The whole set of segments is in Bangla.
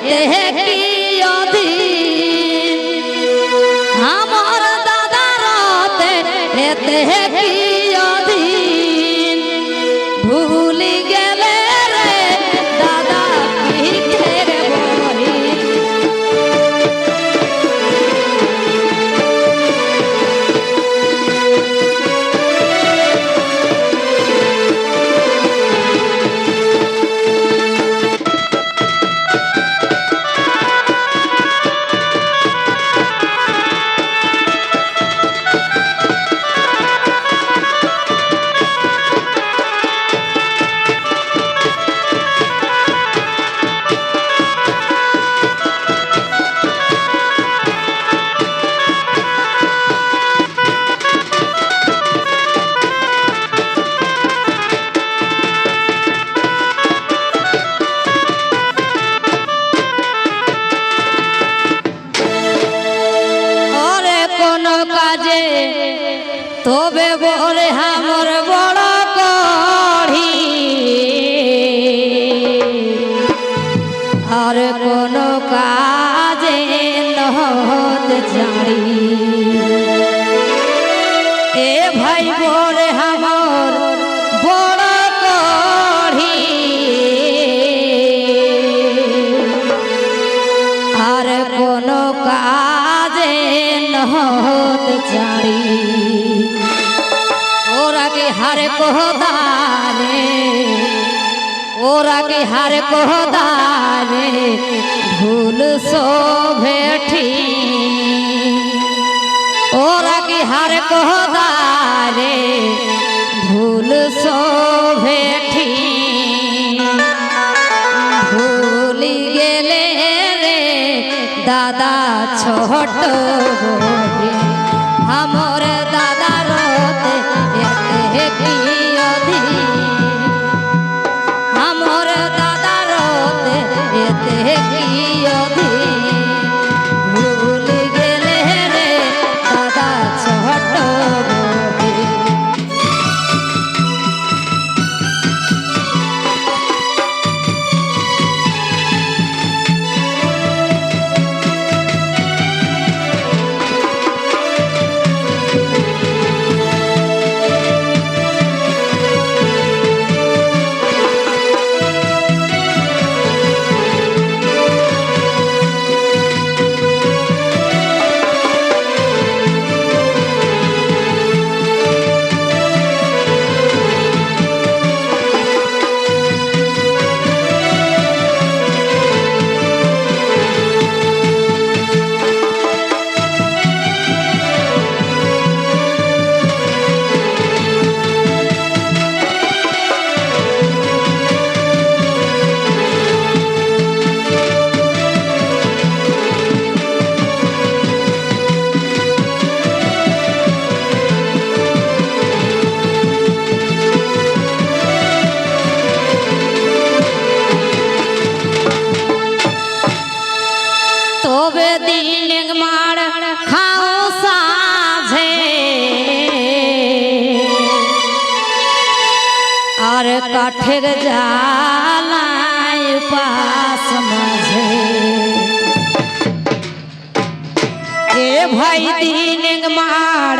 कहते हैं कि কোনো কাজে। তবে বলে হামর বল ওরা কি হারে কোহদারে ওরা কি হারে কোহদারে ভুল শোভে ঠিক। ওরা কি হারে কোহদারে દિલ માળ ખાઓ સાજે আর কাঠের জালায় পাশ মাঝে। এ ভাই দিন মার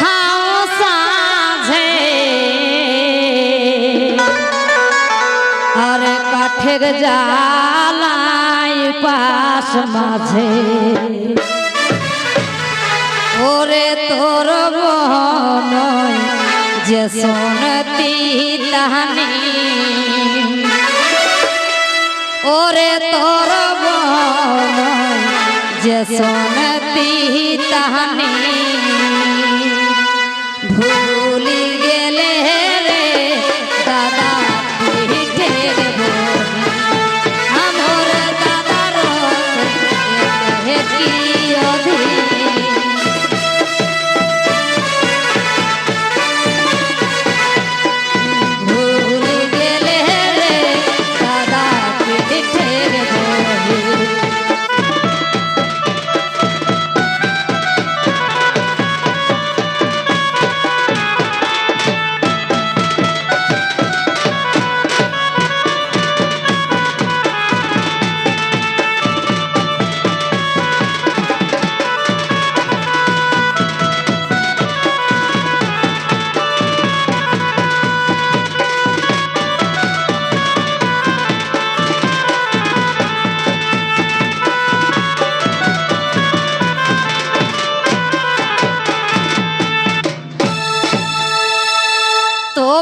খাও সাঝে। আর কাঠের জাল আকাশ মাঝে। ওরে তোর বনয় যে সোনতি তাহানি। ওরে তোর বনয় যে সোনতি তাহানি। Yeah, yeah, yeah.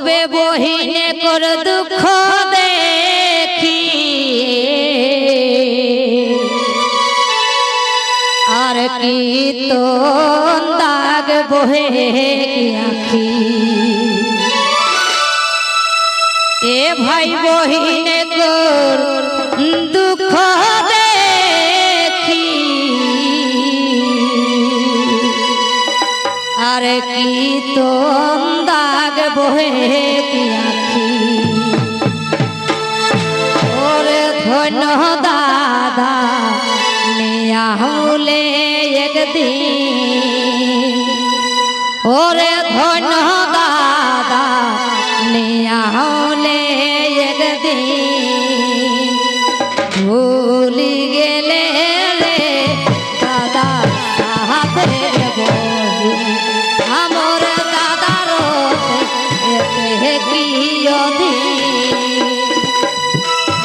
তবে বহিনে কর দুঃখ দেখি। আর কি তো দাগ বহে আখি? এ ভাই বহিনে কর দুঃখ দেখি। আর কি তো কি আখি ওরে ধন্য দাদা নিয়া হলে একদিন। ওরে ধন্য দাদা নিয়া হলে একদিন।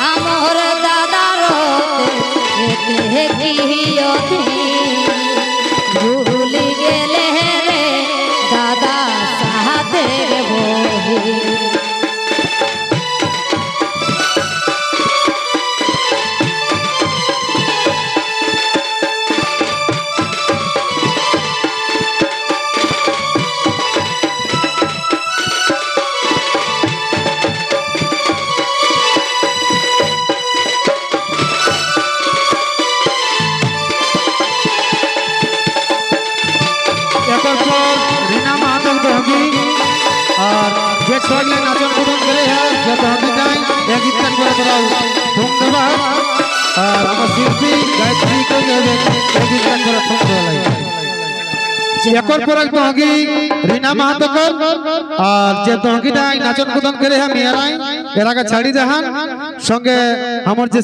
আমার দাদার হেকি অধীন একর পর এক তহকি রিনা মাহাতকর, আর যে তহগিটা নাচন কুদন করে হ্যাঁ মেয়েরাই এর আগে ছাড়ি দেখান সঙ্গে আমার যে